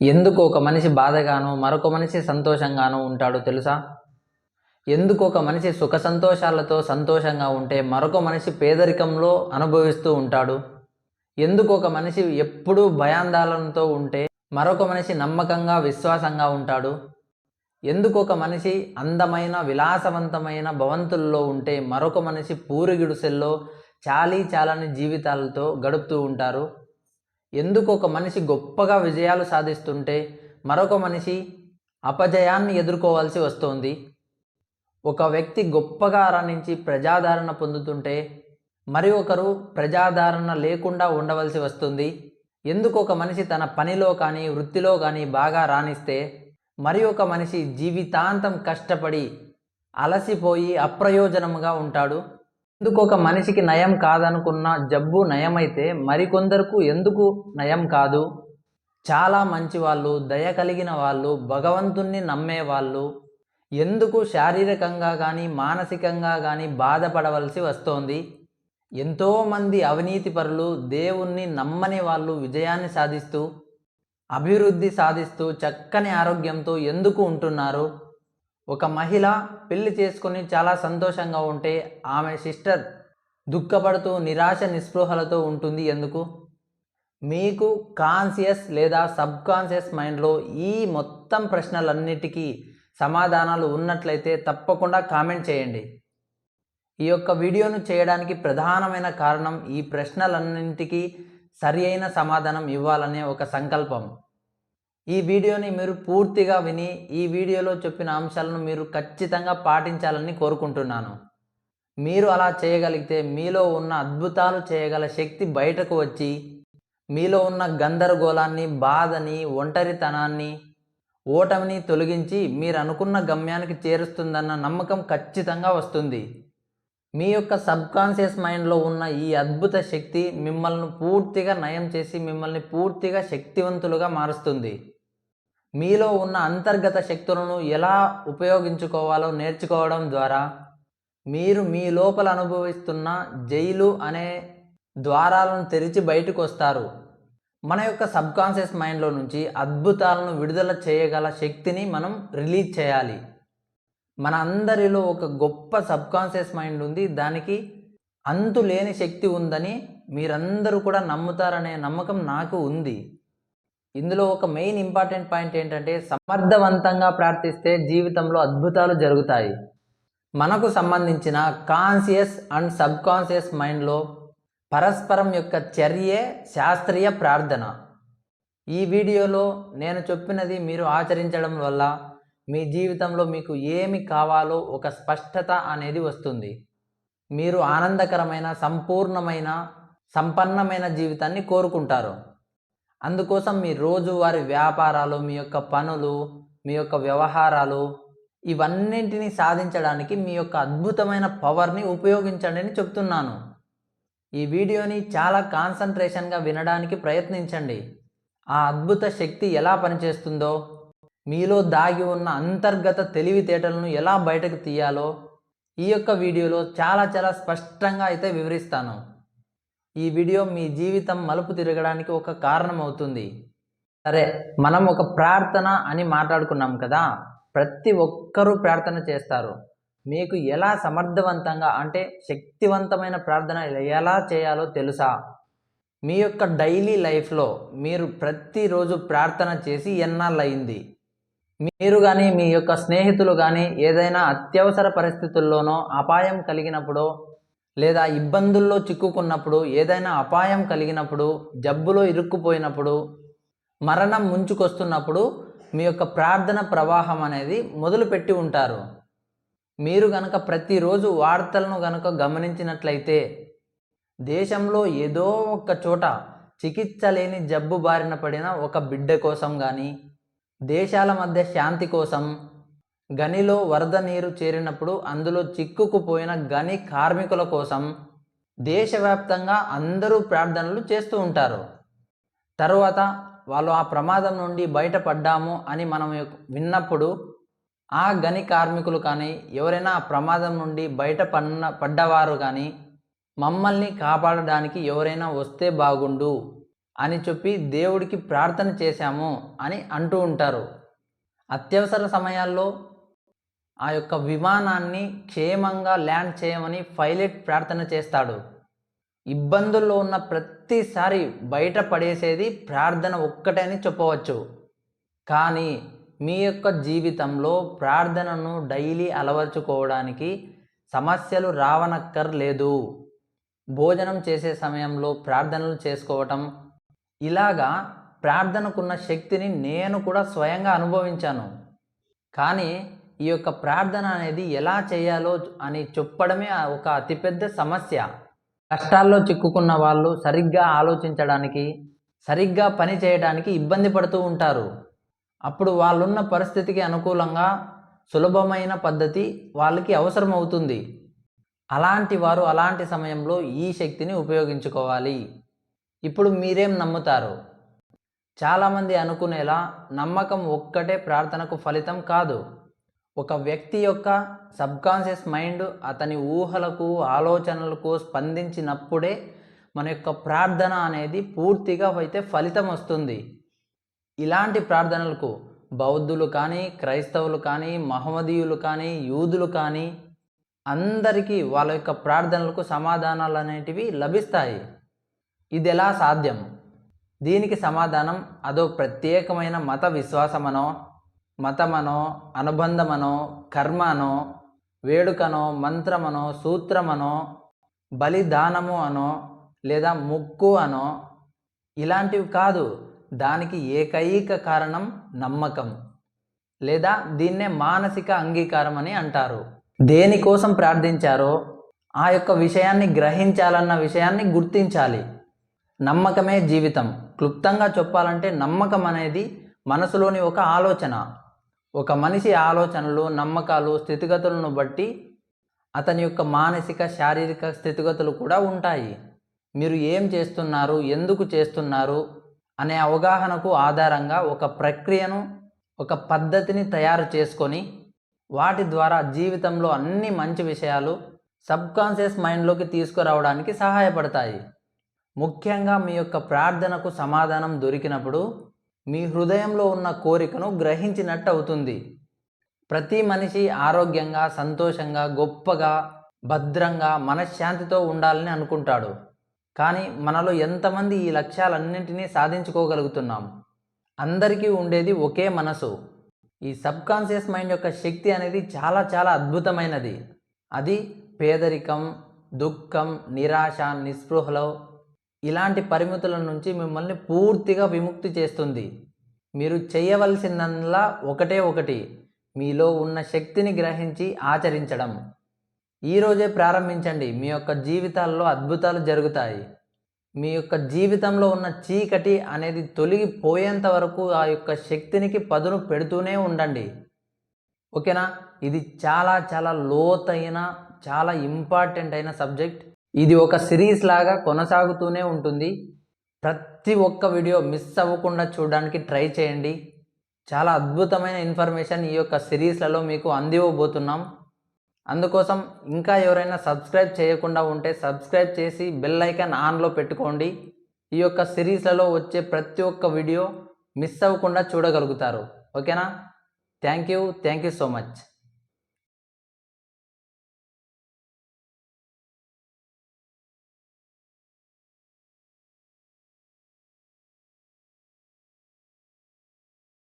ఎందుకు ఒక మనిషి బాధగాను మరొక మనిషి సంతోషంగాను ఉంటాడో తెలుసా? ఎందుకు ఒక మనిషి సుఖ సంతోషాలతో సంతోషంగా ఉంటే మరొక మనిషి పేదరికంలో అనుభవిస్తూ ఉంటాడు? ఎందుకు ఒక మనిషి ఎప్పుడూ భయాందాలనతో ఉంటే మరొక మనిషి నమ్మకంగా విశ్వాసంగా ఉంటాడు? ఎందుకు ఒక మనిషి అందమైన విలాసవంతమైన భవంతుల్లో ఉంటే మరొక మనిషి పూరిగిడుసెల్లో చాలీ చాలని జీవితాలతో గడుపుతూ ఉంటారు? ఎందుకు ఒక మనిషి గొప్పగా విజయాలు సాధిస్తుంటే మరొక మనిషి అపజయాన్ని ఎదుర్కోవాల్సి వస్తోంది. ఒక వ్యక్తి గొప్పగా రాణించి ప్రజాదరణ పొందుతుంటే మరి ఒకరు ప్రజాదరణ లేకుండా ఉండవలసి వస్తుంది. ఎందుకు ఒక మనిషి తన పనిలో కానీ వృత్తిలో కానీ బాగా రాణిస్తే మరి ఒక మనిషి జీవితాంతం కష్టపడి అలసిపోయి అప్రయోజనముగా ఉంటాడు. ఎందుకు ఒక మనిషికి నయం కాదనుకున్న జబ్బు నయమైతే మరికొందరకు ఎందుకు నయం కాదు? చాలా మంచి వాళ్ళు దయ కలిగిన వాళ్ళు భగవంతుణ్ణి నమ్మే వాళ్ళు ఎందుకు శారీరకంగా కానీ మానసికంగా కానీ బాధపడవలసి వస్తోంది? ఎంతోమంది అవినీతి పరులు దేవుణ్ణి నమ్మని వాళ్ళు విజయాన్ని సాధిస్తూ అభివృద్ధి సాధిస్తూ చక్కని ఆరోగ్యంతో ఎందుకు ఉంటున్నారు? ఒక మహిళ పెళ్ళి చేసుకొని చాలా సంతోషంగా ఉంటే ఆమె సిస్టర్ దుఃఖపడుతూ నిరాశ నిస్పృహలతో ఉంటుంది. ఎందుకు? మీకు కాన్షియస్ లేదా సబ్ కాన్షియస్ మైండ్లో ఈ మొత్తం ప్రశ్నలన్నిటికీ సమాధానాలు ఉన్నట్లయితే తప్పకుండా కామెంట్ చేయండి. ఈ యొక్క వీడియోను చేయడానికి ప్రధానమైన కారణం ఈ ప్రశ్నలన్నింటికీ సరి అయిన సమాధానం ఇవ్వాలనే ఒక సంకల్పం. ఈ వీడియోని మీరు పూర్తిగా విని ఈ వీడియోలో చెప్పిన అంశాలను మీరు ఖచ్చితంగా పాటించాలని కోరుకుంటున్నాను. మీరు అలా చేయగలిగితే మీలో ఉన్న అద్భుతాలు చేయగల శక్తి బయటకు వచ్చి మీలో ఉన్న గందరగోళాన్ని బాధని ఒంటరితనాన్ని ఓటమిని తొలగించి మీరు అనుకున్న గమ్యానికి చేరుస్తుందన్న నమ్మకం ఖచ్చితంగా వస్తుంది. మీ యొక్క సబ్కాన్షియస్ మైండ్లో ఉన్న ఈ అద్భుత శక్తి మిమ్మల్ని పూర్తిగా నయం చేసి మిమ్మల్ని పూర్తిగా శక్తివంతులుగా మారుస్తుంది. మీలో ఉన్న అంతర్గత శక్తులను ఎలా ఉపయోగించుకోవాలో నేర్చుకోవడం ద్వారా మీరు మీ లోపల అనుభవిస్తున్న జైలు అనే ద్వారాలను తెరిచి బయటకు వస్తారు మన యొక్క సబ్కాన్షియస్ మైండ్లో నుంచి అద్భుతాలను విడుదల చేయగల శక్తిని మనం రిలీజ్ చేయాలి. మన అందరిలో ఒక గొప్ప సబ్కాన్షియస్ మైండ్ ఉంది. దానికి అంతు లేని శక్తి ఉందని మీరందరూ కూడా నమ్ముతారనే నమ్మకం నాకు ఉంది. ఇందులో ఒక మెయిన్ ఇంపార్టెంట్ పాయింట్ ఏంటంటే సమర్థవంతంగా ప్రార్థిస్తే జీవితంలో అద్భుతాలు జరుగుతాయి. మనకు సంబంధించిన కాన్షియస్ అండ్ సబ్ కాన్షియస్ మైండ్లో పరస్పరం యొక్క చర్యే శాస్త్రీయ ప్రార్థన. ఈ వీడియోలో నేను చెప్పినది మీరు ఆచరించడం వల్ల మీ జీవితంలో మీకు ఏమి కావాలో ఒక స్పష్టత అనేది వస్తుంది. మీరు ఆనందకరమైన సంపూర్ణమైన సంపన్నమైన జీవితాన్ని కోరుకుంటారు. అందుకోసం మీ రోజువారి వ్యాపారాలు మీ యొక్క పనులు మీ యొక్క వ్యవహారాలు ఇవన్నింటినీ సాధించడానికి మీ యొక్క అద్భుతమైన పవర్ని ఉపయోగించండి అని చెప్తున్నాను. ఈ వీడియోని చాలా కాన్సన్ట్రేషన్గా వినడానికి ప్రయత్నించండి. ఆ అద్భుత శక్తి ఎలా పనిచేస్తుందో మీలో దాగి ఉన్న అంతర్గత తెలివితేటలను ఎలా బయటకు తీయాలో ఈ యొక్క వీడియోలో చాలా చాలా స్పష్టంగా అయితే వివరిస్తాను. ఈ వీడియో మీ జీవితం మలుపు తిరగడానికి ఒక కారణం అవుతుంది సరే మనం ఒక ప్రార్థన అని మాట్లాడుకున్నాం కదా? ప్రతి ఒక్కరూ ప్రార్థన చేస్తారు. మీకు ఎలా సమర్థవంతంగా అంటే శక్తివంతమైన ప్రార్థన ఎలా చేయాలో తెలుసా? మీ యొక్క డైలీ లైఫ్లో మీరు ప్రతిరోజు ప్రార్థన చేసి ఎన్నాళ్ళు అయింది మీరు కానీ మీ యొక్క స్నేహితులు కానీ ఏదైనా అత్యవసర పరిస్థితుల్లోనో అపాయం కలిగినప్పుడో లేదా ఇబ్బందుల్లో చిక్కుకున్నప్పుడు ఏదైనా అపాయం కలిగినప్పుడు జబ్బులో ఇరుక్కుపోయినప్పుడు మరణం ముంచుకొస్తున్నప్పుడు మీ యొక్క ప్రార్థన ప్రవాహం అనేది మొదలుపెట్టి ఉంటారు. మీరు గనక ప్రతిరోజు వార్తలను గనక గమనించినట్లయితే దేశంలో ఏదో ఒక చోట చికిత్స లేని జబ్బు బారిన పడిన ఒక బిడ్డ కోసం కానీ దేశాల మధ్య శాంతి కోసం గనిలో వరద నీరు చేరినప్పుడు అందులో చిక్కుకుపోయిన గని కార్మికుల కోసం దేశవ్యాప్తంగా అందరూ ప్రార్థనలు చేస్తూ ఉంటారు. తరువాత వాళ్ళు ఆ ప్రమాదం నుండి బయటపడ్డాము అని మనం విన్నప్పుడు ఆ గని కార్మికులు కానీ ఎవరైనా ఆ ప్రమాదం నుండి బయట పడిన పడ్డవారు కానీ మమ్మల్ని కాపాడడానికి ఎవరైనా వస్తే బాగుండు అని చెప్పి దేవుడికి ప్రార్థన చేశాము అని అంటూ ఉంటారు. అత్యవసర సమయాల్లో ఆ యొక్క విమానాన్ని క్షేమంగా ల్యాండ్ చేయమని పైలట్ ప్రార్థన చేస్తాడు. ఇబ్బందుల్లో ఉన్న ప్రతిసారి బయట పడేసేది ప్రార్థన ఒక్కటే అని చెప్పవచ్చు. కానీ మీ యొక్క జీవితంలో ప్రార్థనను డైలీ అలవర్చుకోవడానికి సమస్యలు రావనక్కర్లేదు. భోజనం చేసే సమయంలో ప్రార్థనలు చేసుకోవటం. ఇలాగా ప్రార్థనకున్న శక్తిని నేను కూడా స్వయంగా అనుభవించాను. కానీ ఈ యొక్క ప్రార్థన అనేది ఎలా చేయాలో అని చెప్పడమే ఒక అతిపెద్ద సమస్య. కష్టాల్లో చిక్కుకున్న వాళ్ళు సరిగ్గా ఆలోచించడానికి సరిగ్గా పని చేయడానికి ఇబ్బంది పడుతూ ఉంటారు. అప్పుడు వాళ్ళున్న పరిస్థితికి అనుకూలంగా సులభమైన పద్ధతి వాళ్ళకి అవసరం అవుతుంది అలాంటి వారు అలాంటి సమయంలో ఈ శక్తిని ఉపయోగించుకోవాలి. ఇప్పుడు మీరేం నమ్ముతారు? చాలామంది అనుకునేలా నమ్మకం ఒక్కటే ప్రార్థనకు ఫలితం కాదు. ఒక వ్యక్తి యొక్క సబ్కాన్షియస్ మైండ్ అతని ఊహలకు ఆలోచనలకు స్పందించినప్పుడే మన యొక్క ప్రార్థన అనేది పూర్తిగా అయితే ఫలితం వస్తుంది. ఇలాంటి ప్రార్థనలకు బౌద్ధులు కానీ క్రైస్తవులు కానీ మహమ్మదీయులు కానీ యూదులు కానీ అందరికీ వాళ్ళ యొక్క ప్రార్థనలకు సమాధానాలు అనేటివి లభిస్తాయి. ఇది ఎలా సాధ్యం? దీనికి సమాధానం అదో ప్రత్యేకమైన మత విశ్వాసమనో మతమనో అనుబంధమనో కర్మనో వేడుకనో మంత్రమనో సూత్రమనో బలిదానము అనో లేదా ముక్కు అనో ఇలాంటివి కాదు. దానికి ఏకైక కారణం నమ్మకం లేదా దీన్నే మానసిక అంగీకారం అని అంటారు. దేనికోసం ప్రార్థించారో ఆ యొక్క విషయాన్ని గ్రహించాలన్న విషయాన్ని గుర్తించాలి. నమ్మకమే జీవితం. క్లుప్తంగా చెప్పాలంటే నమ్మకం అనేది మనసులోని ఒక ఆలోచన. ఒక మనిషి ఆలోచనలు నమ్మకాలు స్థితిగతులను బట్టి అతని యొక్క మానసిక శారీరక స్థితిగతులు కూడా ఉంటాయి. మీరు ఏం చేస్తున్నారు? ఎందుకు చేస్తున్నారు? అనే అవగాహనకు ఆధారంగా ఒక ప్రక్రియను ఒక పద్ధతిని తయారు చేసుకొని వాటి ద్వారా జీవితంలో అన్ని మంచి విషయాలు సబ్కాన్షియస్ మైండ్లోకి తీసుకురావడానికి సహాయపడతాయి. ముఖ్యంగా మీ యొక్క ప్రార్థనకు సమాధానం దొరికినప్పుడు మీ హృదయంలో ఉన్న కోరికను గ్రహించినట్టు అవుతుంది. ప్రతి మనిషి ఆరోగ్యంగా సంతోషంగా గొప్పగా భద్రంగా మనశ్శాంతితో ఉండాలని అనుకుంటాడు. కానీ మనలో ఎంతమంది ఈ లక్ష్యాలన్నింటినీ సాధించుకోగలుగుతున్నాం? అందరికీ ఉండేది ఒకే మనసు. ఈ సబ్కాన్షియస్ మైండ్ యొక్క శక్తి అనేది చాలా చాలా అద్భుతమైనది. అది పేదరికం దుఃఖం నిరాశ నిస్పృహలో ఇలాంటి పరిమితుల నుంచి మిమ్మల్ని పూర్తిగా విముక్తి చేస్తుంది. మీరు చేయవలసిందల్లా ఒకటే ఒకటి మీలో ఉన్న శక్తిని గ్రహించి ఆచరించడం. ఈరోజే ప్రారంభించండి. మీ యొక్క జీవితాల్లో అద్భుతాలు జరుగుతాయి. మీ యొక్క జీవితంలో ఉన్న చీకటి అనేది తొలగిపోయేంత వరకు ఆ యొక్క శక్తినికి పదును పెడుతూనే ఉండండి. ఓకేనా? ఇది చాలా చాలా లోతైన చాలా ఇంపార్టెంట్ అయిన సబ్జెక్ట్. ఇది ఒక సిరీస్ లాగా కొనసాగుతూనే ఉంటుంది. ప్రతి ఒక్క వీడియో మిస్ అవ్వకుండా చూడడానికి ట్రై చేయండి. చాలా అద్భుతమైన ఇన్ఫర్మేషన్ ఈ యొక్క సిరీస్లలో మీకు అందివ్వబోతున్నాం. అందుకోసం ఇంకా ఎవరైనా సబ్స్క్రైబ్ చేయకుండా ఉంటే సబ్స్క్రైబ్ చేసి బెల్ ఐకాన్ ఆన్లో పెట్టుకోండి. ఈ యొక్క సిరీస్లలో వచ్చే ప్రతి ఒక్క వీడియో మిస్ అవ్వకుండా చూడగలుగుతారు. ఓకేనా? Thank you. Thank you so much.